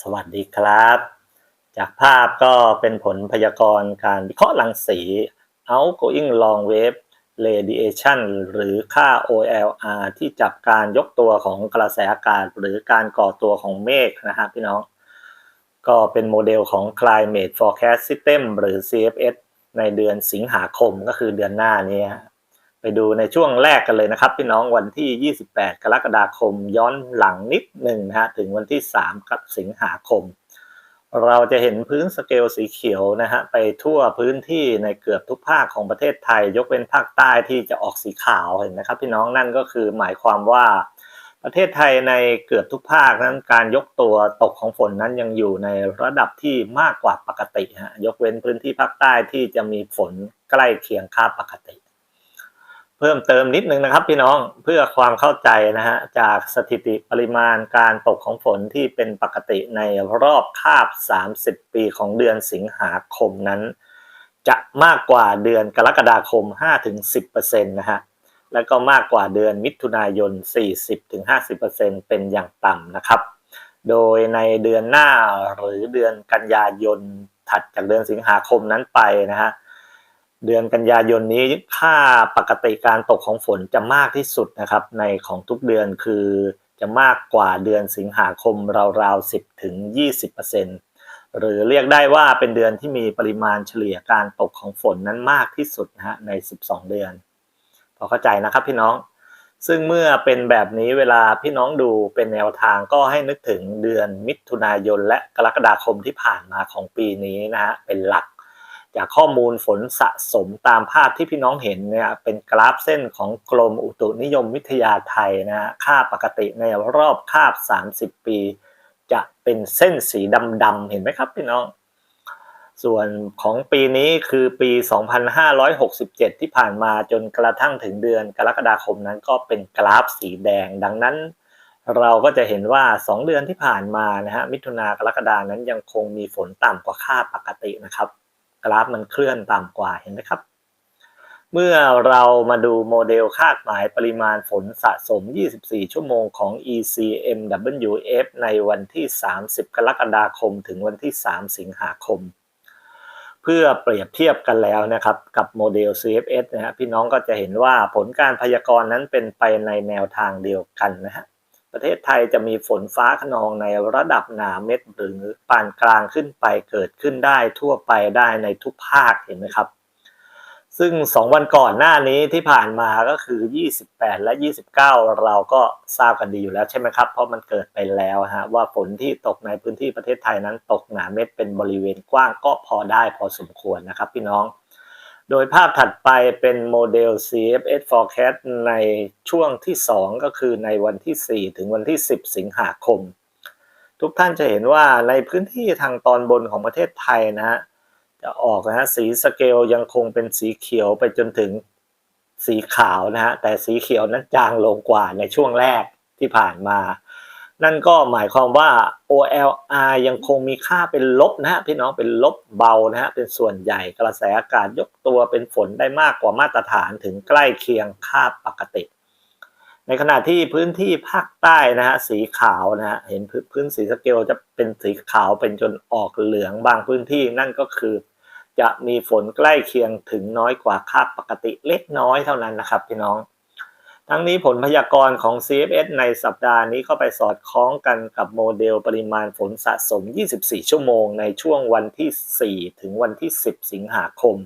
สวัสดีครับ จากภาพก็เป็นผลพยากรณ์การวิเคราะห์รังสี outgoing long wave radiation หรือค่า OLR ที่จับการยกตัวของกระแสอากาศ หรือการก่อตัวของเมฆนะครับพี่น้อง ก็เป็นโมเดลของ climate forecast system หรือ CFS ในเดือนสิงหาคมก็คือเดือนหน้านี้ ไปดูในช่วงแรกกันเลยนะครับ พี่น้องวันที่ 28 กรกฎาคมย้อนหลังนิดหนึ่งนะฮะถึงวันที่3กับสิงหาคม เราจะเห็นพื้นสเกลสีเขียวนะฮะไปทั่วพื้นที่ในเกือบทุกภาคของประเทศไทย ยกเว้นภาคใต้ที่จะออกสีขาวเห็นไหมครับ พี่น้องนั่นก็คือหมายความว่าประเทศไทยในเกือบทุกภาคนั้นการยกตัวตกของฝนนั้นยังอยู่ในระดับที่มากกว่าปกติฮะยกเว้นพื้นที่ภาคใต้ที่จะมีฝนใกล้เคียงค่าปกติ เพิ่มเติมนิดนึงนะครับพี่น้องเพื่อความเข้าใจนะฮะจากสถิติปริมาณการตกของฝนที่เป็นปกติในรอบคาบ 30 ปีของเดือนสิงหาคมนั้น จะมากกว่าเดือนกรกฎาคม 5-10%นะฮะแล้วก็มากกว่าเดือนมิถุนายน 40-50%เป็นอย่างต่ำนะครับ โดยในเดือนหน้าหรือเดือนกันยายนถัดจากเดือนสิงหาคมนั้นไปนะฮะ เดือนกันยายนนี้ค่าปกติการตกของฝนจะมากที่สุดนะครับในของทุกเดือนคือจะมากกว่าเดือนสิงหาคมราวๆ 10ถึง20%หรือเรียกได้ว่าเป็นเดือนที่มีปริมาณเฉลี่ยการตกของฝนนั้นมากที่สุดนะฮะใน 12 เดือน พอเข้าใจนะครับพี่น้อง ซึ่งเมื่อเป็นแบบนี้เวลาพี่น้องดูเป็นแนวทางก็ให้นึกถึงเดือนมิถุนายนและกรกฎาคมที่ผ่านมาของปีนี้นะฮะเป็นหลัก จากข้อมูลฝนสะสมตามภาพที่พี่น้องเห็นเนี่ยเป็นกราฟเส้นของกรมอุตุนิยมวิทยาไทยนะค่าปกติในรอบคาบ 30 ปี จะเป็นเส้นสีดำๆเห็นไหมครับพี่น้อง ส่วนของปีนี้คือปี 2567 ที่ผ่านมาจนกระทั่งถึงเดือนกรกฎาคมนั้นก็เป็นกราฟสีแดง ดังนั้น เราก็จะเห็นว่า 2 เดือนที่ผ่านมานะฮะมิถุนากรกฎานั้นยังคงมีฝนต่ำกว่าค่าปกตินะครับ กราฟมันเคลื่อนต่ำกว่าเห็นไหมครับ เมื่อเรามาดูโมเดลคาดหมายปริมาณฝนสะสม 24 ชั่วโมงของ ECMWF ในวันที่ 30 กรกฎาคม ถึงวันที่ 3 สิงหาคม เพื่อเปรียบเทียบกันแล้วนะครับ กับโมเดล CFS นะฮะพี่น้องก็จะเห็นว่าผลการพยากรณ์นั้นเป็นไปในแนวทางเดียวกันนะฮะ ประเทศไทยจะมีฝนฟ้าขนองในระดับหนาเม็ดหรือปานกลางขึ้นไปเกิดขึ้นได้ทั่วไปได้ในทุกภาคเห็นไหมครับ ซึ่ง 2 วันก่อนหน้านี้ที่ผ่านมาก็คือ 28 และ 29 เราก็ทราบกันดีอยู่แล้วใช่ไหมครับ เพราะมันเกิดไปแล้วฮะว่าฝนที่ตกในพื้นที่ประเทศไทยนั้นตกหนาเม็ดเป็นบริเวณกว้างก็พอได้พอสมควรนะครับพี่น้อง โดยภาพถัดไปเป็นโมเดล CFS forecast ในช่วงที่ 2 ก็คือในวันที่ 4 ถึงวันที่ 10 สิงหาคม ทุกท่านจะเห็นว่าในพื้นที่ทางตอนบนของประเทศไทยนะฮะจะออกนะฮะสีสเกลยังคงเป็นสีเขียวไปจนถึงสีขาวนะฮะแต่สีเขียวนั้นจางลงกว่าในช่วงแรกที่ผ่านมา นั่นก็หมายความว่า OLR ยังคงมีค่าเป็นลบนะฮะพี่น้องเป็นลบเบานะฮะเป็นส่วนใหญ่กระแสอากาศยกตัวเป็นฝนได้มากกว่ามาตรฐานถึงใกล้เคียงค่าปกติ ในขณะที่พื้นที่ภาคใต้นะฮะสีขาวนะฮะเห็นพื้นสีสเกลจะเป็นสีขาวเป็นจนออกเหลืองบางพื้นที่นั่นก็คือ จะมีฝนใกล้เคียงถึงน้อยกว่าค่าปกติเล็กน้อยเท่านั้นนะครับพี่น้อง ทั้งนี้ผลพยากรณ์ของ CFS ในสัปดาห์นี้เข้าไปสอดคล้องกันกับโมเดลปริมาณฝนสะสม 24 ชั่วโมงในช่วงวันที่ 4 ถึงวันที่ 10 สิงหาคม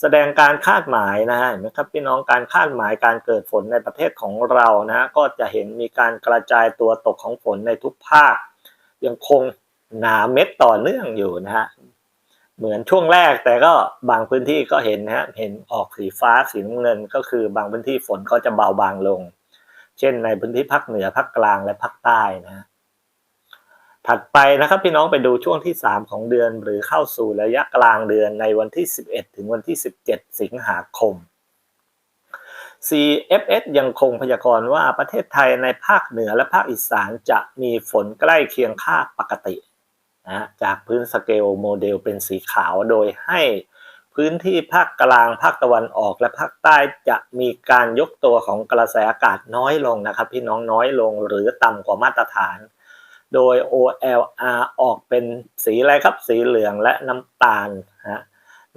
แสดงการคาดหมายนะฮะเห็นไหมครับพี่น้องการคาดหมายการเกิดฝนในประเทศของเรานะฮะก็จะเห็นมีการกระจายตัวตกของฝนในทุกภาค ยังคงหนาเม็ดต่อเนื่องอยู่นะฮะ เหมือนช่วงแรกแต่ก็บางพื้นที่ก็เห็นนะฮะเห็นออกสีฟ้าสีน้ำเงิน ก็คือบางพื้นที่ฝนก็จะเบาบางลง เช่นในพื้นที่ภาคเหนือภาคกลางและภาคใต้นะถัดไปนะครับพี่น้องไปดูช่วงที่ 3 ของเดือนหรือเข้าสู่ระยะกลางเดือนในวันที่ 11 ถึงวันที่ 17 สิงหาคม CFS ยังคงพยากรณ์ว่าประเทศไทยในภาคเหนือและภาคอีสานจะมีฝนใกล้เคียงค่าปกติ นะจากพื้นสเกลโมเดลเป็นสีขาวโดยให้พื้นที่ภาคกลางภาคตะวันออกและภาคใต้จะมีการยกตัวของกระแสอากาศน้อยลงนะครับ พี่น้องน้อยลงหรือต่ำกว่ามาตรฐาน โดย OLR ออกเป็นสีอะไรครับสีเหลืองและน้ำตาลฮะ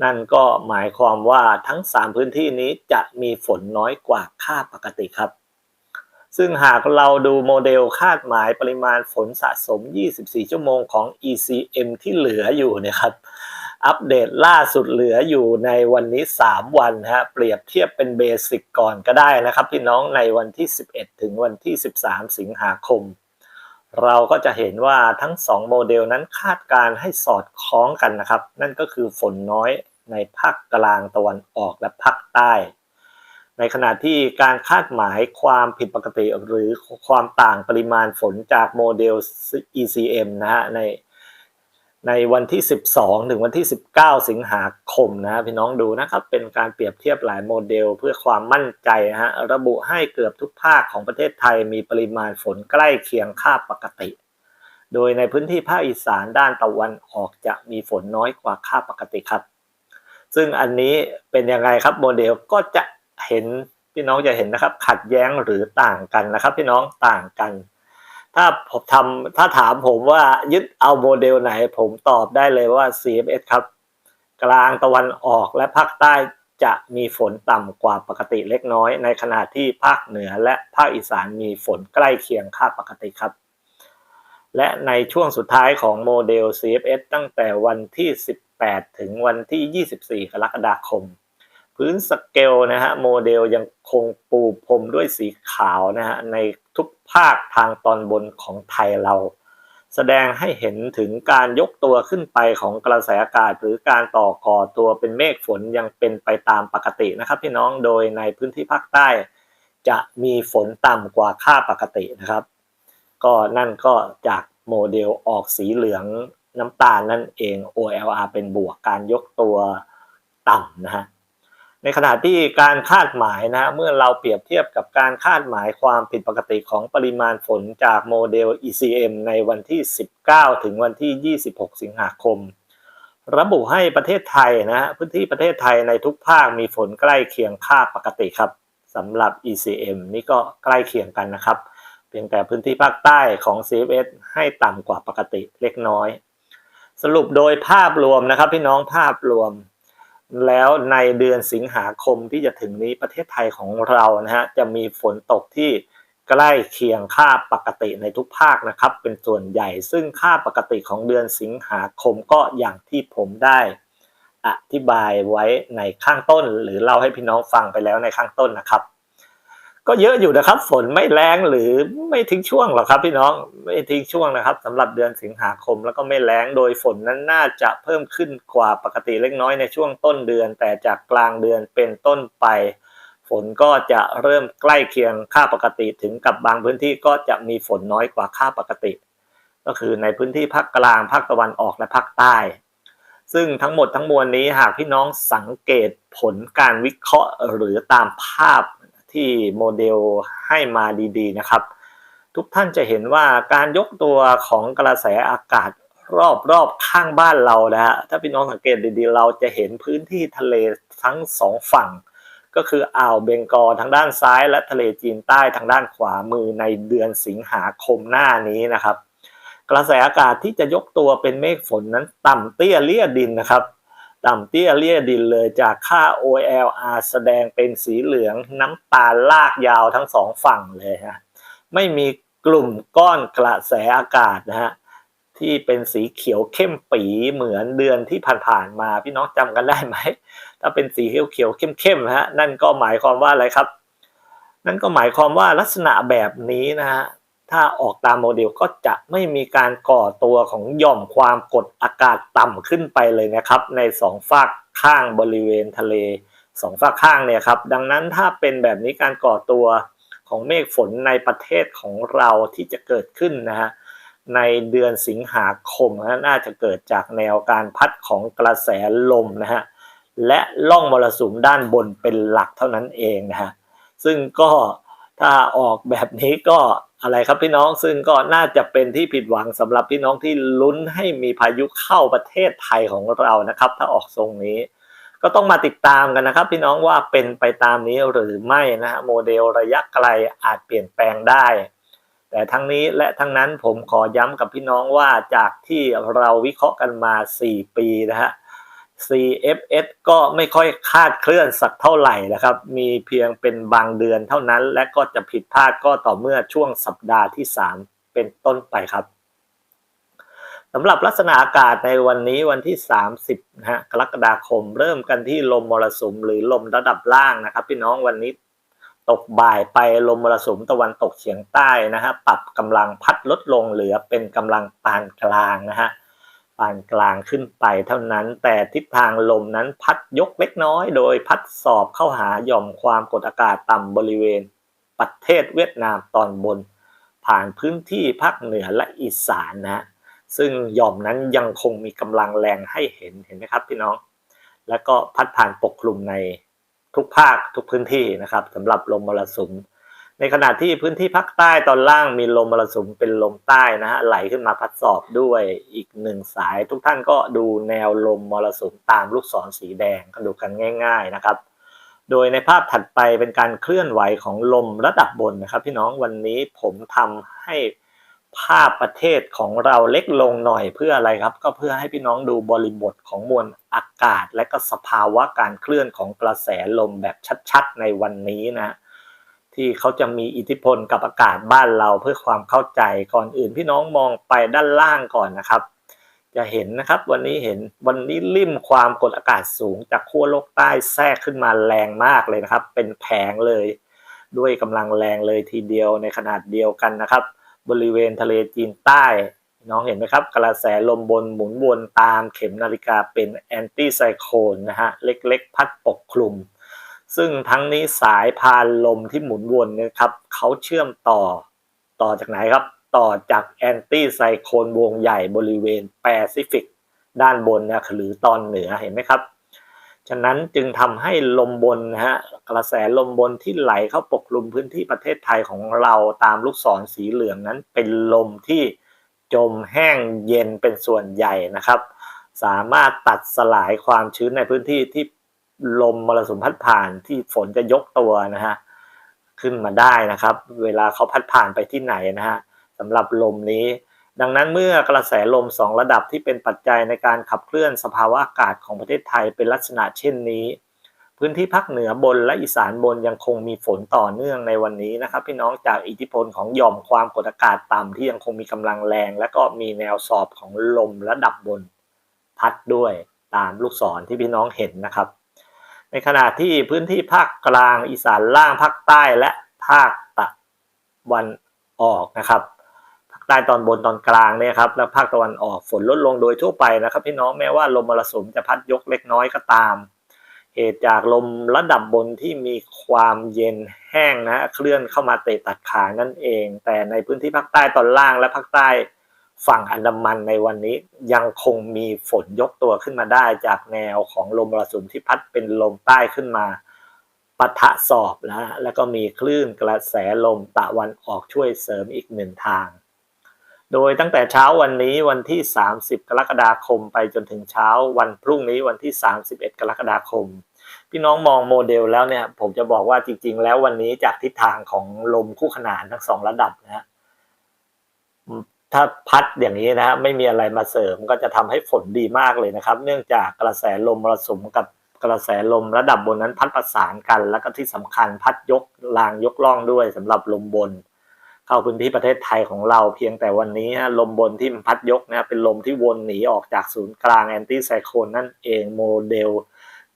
นั่นก็หมายความว่าทั้ง 3 พื้นที่นี้จะมีฝนน้อยกว่าค่าปกติครับ ซึ่งหากเราดูโมเดลคาดหมายปริมาณฝนสะสม 24 ชั่วโมงของ ECM ที่เหลืออยู่นะครับอัปเดตล่าสุดเหลืออยู่ในวันนี้ 3 วันฮะเปรียบเทียบเป็นเบสิกก่อนก็ได้นะครับ พี่น้องในวันที่ 11 ถึงวันที่ 13 สิงหาคม เราก็จะเห็นว่าทั้ง 2 โมเดลนั้นคาดการให้สอดคล้องกันนะครับ นั่นก็คือฝนน้อยในภาคกลางตะวันออกและภาคใต้ ในขณะที่การคาดหมายความผิดปกติหรือความต่างปริมาณฝนจากโมเดล ECM นะฮะในในวันที่ 12 ถึงวันที่ 19 สิงหาคมนะพี่น้องดูนะครับเป็นการเปรียบเทียบหลายโมเดลเพื่อความมั่นใจนะฮะระบุให้เกือบทุกภาคของประเทศไทยมีปริมาณฝนใกล้เคียงค่าปกติ โดยในพื้นที่ภาคอีสานด้านตะวันออกจะมีฝนน้อยกว่าค่าปกติครับ ซึ่งอันนี้เป็นยังไงครับโมเดลก็จะ เห็นพี่น้องจะเห็นนะครับ ขัดแย้งหรือต่างกันนะครับ พี่น้องต่างกัน ถ้าผมทำถ้าถามผมว่ายึดเอาโมเดลไหน ผมตอบได้เลยว่า CFS ครับ กลางตะวันออกและภาคใต้จะมีฝนต่ำกว่าปกติเล็กน้อย ในขณะที่ภาคเหนือและภาคอีสานมีฝนใกล้เคียงค่าปกติครับ และในช่วงสุดท้ายของโมเดล CFS ตั้งแต่วันที่ 18 ถึงวันที่ 24 กรกฎาคม พื้นสเกลนะฮะโมเดลยังคงปูพรมด้วยสีขาวนะฮะในทุกภาคทางตอนบนของไทยเรา แสดงให้เห็นถึงการยกตัวขึ้นไปของกระแสอากาศ หรือการต่อก่อตัวเป็นเมฆฝนยังเป็นไปตามปกตินะครับพี่น้องโดยในพื้นที่ภาคใต้ จะมีฝนต่ำกว่าค่าปกตินะครับ ก็นั่นก็จากโมเดลออกสีเหลืองน้ำตาลนั่นเอง OLR เป็นบวกการยกตัวต่ำนะฮะ ในขณะที่การคาดหมายนะเมื่อเราเปรียบเทียบกับการคาดหมายความผิดปกติของปริมาณฝนจากโมเดล ECM ในวันที่ 19 ถึงวันที่ 26 สิงหาคม ระบุให้ประเทศไทยนะพื้นที่ประเทศไทยในทุกภาคมีฝนใกล้เคียงค่าปกติครับสำหรับ ECM นี่ก็ใกล้เคียงกันนะครับ เพียงแต่พื้นที่ภาคใต้ของ CFS ให้ต่ำกว่าปกติเล็กน้อย สรุปโดยภาพรวมนะครับพี่น้องภาพรวม แล้วในเดือนสิงหาคมที่จะถึงนี้ประเทศไทยของเรานะฮะจะมีฝนตกที่ใกล้เคียงค่าปกติในทุกภาคนะครับ เป็นส่วนใหญ่ซึ่งค่าปกติของเดือนสิงหาคมก็อย่างที่ผมได้อธิบายไว้ในข้างต้น หรือเล่าให้พี่น้องฟังไปแล้วในข้างต้นนะครับ ก็เยอะอยู่นะครับ ฝนไม่แรงหรือไม่ทิ้งช่วงหรอกครับ พี่น้องไม่ทิ้งช่วงนะครับสำหรับเดือนสิงหาคมแล้วก็ไม่แรงโดยฝนนั้นน่าจะเพิ่มขึ้นกว่าปกติเล็กน้อยในช่วงต้นเดือน แต่จากกลางเดือนเป็นต้นไป ฝนก็จะเริ่มใกล้เคียงค่าปกติถึงกับบางพื้นที่ก็จะมีฝนน้อยกว่าค่าปกติ ก็คือในพื้นที่ภาคกลางภาคตะวันออกและภาคใต้ซึ่งทั้งหมดทั้งมวลนี้หากพี่น้องสังเกตผลการวิเคราะห์หรือตามภาพ ที่โมเดลให้มาดีๆนะครับ ทุกท่านจะเห็นว่าการยกตัวของกระแสอากาศรอบๆข้างบ้านเรานะฮะถ้าพี่น้องสังเกตดีๆ เราจะเห็นพื้นที่ทะเลทั้งสองฝั่ง ก็คืออ่าวเบงกอลทางด้านซ้าย และทะเลจีนใต้ทางด้านขวามือในเดือนสิงหาคมหน้านี้นะครับ กระแสอากาศที่จะยกตัวเป็นเมฆฝนนั้นต่ำเตี้ยเลี่ยดินนะครับ ต่ำเตี้ยเลี่ยดินเลยจากค่า OLR แสดงเป็นสีเหลืองน้ำตาลลากยาวทั้งสองฝั่งเลยฮะไม่มีกลุ่มก้อนกระแสอากาศนะฮะที่เป็นสีเขียวเข้มปีเหมือนเดือนที่ผ่านๆมาพี่น้องจำกันได้ไหมถ้าเป็นสีเขียวเขียวเข้มๆฮะนั่นก็หมายความว่าอะไรครับ นั่นก็หมายความว่าลักษณะแบบนี้นะฮะ ถ้าออกตามโมเดลก็จะไม่มีการก่อตัวของหย่อมความกดอากาศต่ำขึ้นไปเลยนะครับ ในสองฝากข้างบริเวณทะเลสองฝากข้างเนี่ยครับ ดังนั้นถ้าเป็นแบบนี้การก่อตัวของเมฆฝนในประเทศของเราที่จะเกิดขึ้นนะฮะในเดือนสิงหาคมนะน่าจะเกิดจากแนวการพัดของกระแสลมนะฮะและล่องมรสุมด้านบนเป็นหลักเท่านั้นเองนะฮะซึ่งก็ถ้าออกแบบนี้ก็ อะไรครับพี่น้องซึ่งก็น่าจะเป็นที่ผิดหวังสำหรับพี่น้องที่ลุ้นให้มีพายุเข้าประเทศไทยของเรานะครับ ถ้าออกทรงนี้ ก็ต้องมาติดตามกันนะครับ พี่น้องว่าเป็นไปตามนี้หรือไม่นะฮะโมเดลระยะไกลอาจเปลี่ยนแปลงได้ แต่ทั้งนี้และทั้งนั้นผมขอย้ำกับพี่น้องว่าจากที่เราวิเคราะห์กันมา 4 ปีนะฮะ CFS ก็ไม่ค่อยคาดเคลื่อนสักเท่าไหร่นะครับ มีเพียงเป็นบางเดือนเท่านั้น และก็จะผิดพลาดก็ต่อเมื่อช่วงสัปดาห์ที่ 3 เป็นต้นไปครับสำหรับลักษณะอากาศในวันนี้วันที่ 30นะฮะกรกฎาคม เริ่มกันที่ลมมรสุมหรือลมระดับล่างนะครับ พี่น้องวันนี้ตกบ่ายไปลมมรสุมตะวันตกเฉียงใต้นะฮะปรับกำลังพัดลดลงเหลือเป็นกำลังปานกลางนะฮะานกลางขึ้นไปเท่านั้น แต่ทิศทางลมนั้นพัดยกเล็กน้อย โดยพัดสอบเข้าหาหย่อมความกดอากาศต่ำบริเวณ ประเทศเวียดนามตอนบน ผ่านพื้นที่ภาคเหนือและอีสานนะซึ่งหย่อมนั้นยังคงมีกำลังแรงให้เห็นเห็นไหมครับพี่น้อง แล้วก็พัดผ่านปกคลุมในทุกภาคทุกพื้นที่นะครับสำหรับลมมรสุม ในขณะที่พื้นที่ภาคใต้ตอนล่างมีลมมรสุมเป็นลมใต้นะฮะไหลขึ้นมาพัดสอบด้วยอีกหนึ่งสาย ทุกท่านก็ดูแนวลมมรสุมตามลูกศรสีแดงก็ดูกันง่าย ๆนะครับ โดยในภาพถัดไปเป็นการเคลื่อนไหวของลมระดับบนนะครับพี่น้องวันนี้ผมทำให้ภาพประเทศของเราเล็กลงหน่อยเพื่ออะไรครับ ก็เพื่อให้พี่น้องดูบริบทของมวลอากาศ และก็สภาวะการเคลื่อนของกระแสลมแบบชัดๆ ในวันนี้นะ ที่เขาจะมีอิทธิพลกับอากาศบ้านเราเพื่อความเข้าใจก่อนอื่นพี่น้องมองไปด้านล่างก่อนนะครับ จะเห็นนะครับวันนี้เห็นวันนี้ริมความกดอากาศสูงจากขั้วโลกใต้แทรกขึ้นมาแรงมากเลยนะครับ เป็นแผงเลย ด้วยกำลังแรงเลยทีเดียวในขนาดเดียวกันนะครับ บริเวณทะเลจีนใต้ น้องเห็นไหมครับ กระแสลมบนหมุนวนตามเข็มนาฬิกาเป็นแอนตี้ไซโคลนนะฮะเล็กๆ พัดปกคลุม ซึ่งทั้งนี้สายพานลมที่หมุนวนนะครับเขาเชื่อมต่อต่อจากไหนครับ ต่อจากแอนตี้ไซโคลนวงใหญ่บริเวณแปซิฟิกด้านบนนะหรือตอนเหนือเห็นไหมครับ ฉะนั้นจึงทำให้ลมบนนะฮะกระแสลมบนที่ไหลเข้าปกคลุมพื้นที่ประเทศไทยของเราตามลูกศรสีเหลืองนั้น เป็นลมที่จมแห้งเย็นเป็นส่วนใหญ่นะครับ สามารถตัดสลายความชื้นในพื้นที่ที่ ลมมรสุมพัดผ่านที่ฝนจะยกตัวนะฮะขึ้นมาได้นะครับ เวลาเขาพัดผ่านไปที่ไหนนะฮะสำหรับลมนี้ ดังนั้นเมื่อกระแสลมสองระดับที่เป็นปัจจัยในการขับเคลื่อนสภาวะอากาศของประเทศไทยเป็นลักษณะเช่นนี้ พื้นที่ภาคเหนือบนและอีสานบนยังคงมีฝนต่อเนื่องในวันนี้นะครับ พี่น้องจากอิทธิพลของหย่อมความกดอากาศต่ำที่ยังคงมีกำลังแรง และก็มีแนวสอบของลมระดับบน พัดด้วยตามลูกศรที่พี่น้องเห็นนะครับ ในขณะที่พื้นที่ภาคกลางอีสานล่างภาคใต้และภาคตะวันออกนะครับภาคใต้ตอนบนตอนกลางเนี่ยครับและภาคตะวันออกฝนลดลงโดยทั่วไปนะครับพี่น้องแม้ว่าลมมรสุมจะพัดยกเล็กน้อยก็ตาม เหตุจากลมระดับบนที่มีความเย็นแห้งนะเคลื่อนเข้ามาเตะตัดขานั่นเอง แต่ในพื้นที่ภาคใต้ตอนล่างและภาคใต้ ฝั่งอันดามันในวันนี้ยังคงมีฝนยกตัวขึ้นมาได้จากแนวของลมมรสุมที่พัดเป็นลมใต้ขึ้นมาปะทะสอบนะแล้วก็มีคลื่นกระแสลมตะวันออกช่วยเสริมอีกหนึ่งทาง โดยตั้งแต่เช้าวันนี้วันที่ 30 กรกฎาคมไปจนถึงเช้าวันพรุ่งนี้วันที่ 31 กรกฎาคม พี่น้องมองโมเดลแล้วเนี่ยผมจะบอกว่าจริงๆ แล้ววันนี้จากทิศทางของลมคู่ขนานทั้งสองระดับนะฮะ ถ้าพัดอย่างนี้นะฮะไม่มีอะไรมาเสริมก็จะทำให้ฝนดีมากเลยนะครับ เนื่องจากกระแสลมมรสุมกับกระแสลมระดับบนนั้นพัดประสานกัน แล้วก็ที่สำคัญพัดยกรางยกล่องด้วยสำหรับลมบน เข้าพื้นที่ประเทศไทยของเราเพียงแต่วันนี้ลมบนที่มันพัดยกนะเป็นลมที่วนหนีออกจากศูนย์กลางแอนตี้ไซโคลนนั่นเองโมเดล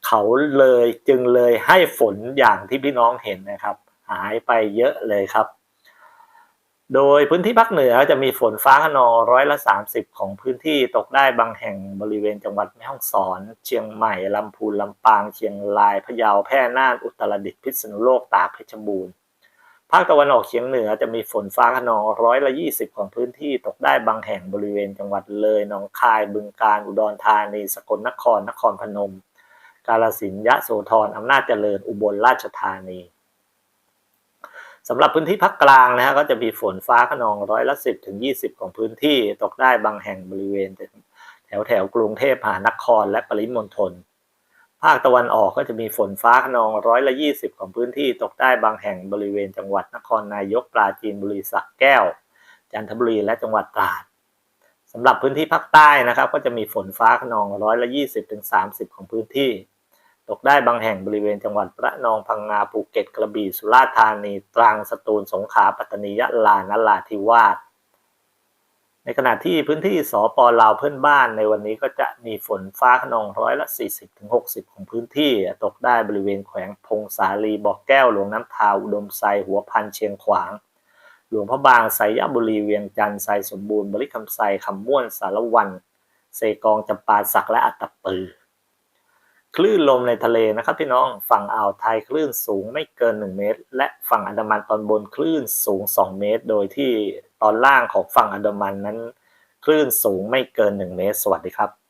เขาเลยจึงเลยให้ฝนอย่างที่พี่น้องเห็นนะครับ หายไปเยอะเลยครับ โดยพื้นที่ภาคเหนือจะมีฝนฟ้าขนองร้อยละ 30 ของพื้นที่ตกได้บางแห่งบริเวณจังหวัดแม่ฮ่องสอน เชียงใหม่ ลำพูน ลำปาง เชียงราย พะเยา แพร่ น่าน อุตรดิตถ์ พิษณุโลก ตาก เพชรบูรณ์ ภาคตะวันออกเฉียงเหนือจะมีฝนฟ้าขนองร้อยละ 20 ของพื้นที่ตกได้บางแห่งบริเวณจังหวัดเลย หนองคาย บึงกาฬ อุดรธานี สกลนคร นครพนม กาฬสินธุ์ ยะโสธร อำนาจเจริญ อุบลราชธานี สำหรับพื้นที่ภาคกลางนะฮะก็จะมีฝนฟ้าขนองร้อยละสิบถึงยี่สิบของพื้นที่ตกได้บางแห่งบริเวณ แถวแถวกรุงเทพมหานครและปริมณฑลภาคตะวันออกก็จะมีฝนฟ้าขนองร้อยละยี่สิบของพื้นที่ตกได้บางแห่งบริเวณจังหวัดนครนายกปราจีนบุรีสระแก้ว จันทบุรีและจังหวัดตราดสำหรับพื้นที่ภาคใต้นะครับ ก็จะมีฝนฟ้าขนองร้อยละ20ถึง30ของพื้นที่ ตกได้บางแห่งบริเวณจังหวัดระนองพังงาภูเก็ตกระบี่สุราษฎร์ธานี ตรังสตูลสงขลาปัตตานียะลานราธิวาสในขณะที่พื้นที่สปลาวเพื่อนบ้านในวันนี้ก็จะมีฝนฟ้าขนองร้อยละ 40-60 ของพื้นที่ ตกได้บริเวณแขวงพงสาลีบอกแก้วหลวงน้ำทาวอุดมไซหัวพันเชียงขวาง หลวงพระบางไสยบุรีเวียงจันทร์ไซสมบูรณ์บริคำไซคำม่วนสารวันเซกองจำปาสักและอัตตปือ คลื่นลมในทะเลนะครับพี่น้องฝั่งอ่าวไทยคลื่นสูงไม่เกิน 1 เมตร และฝั่งอันดามันตอนบนคลื่นสูง 2 เมตร โดยที่ตอนล่างของฝั่งอันดามันนั้น คลื่นสูงไม่เกิน 1 เมตร สวัสดีครับ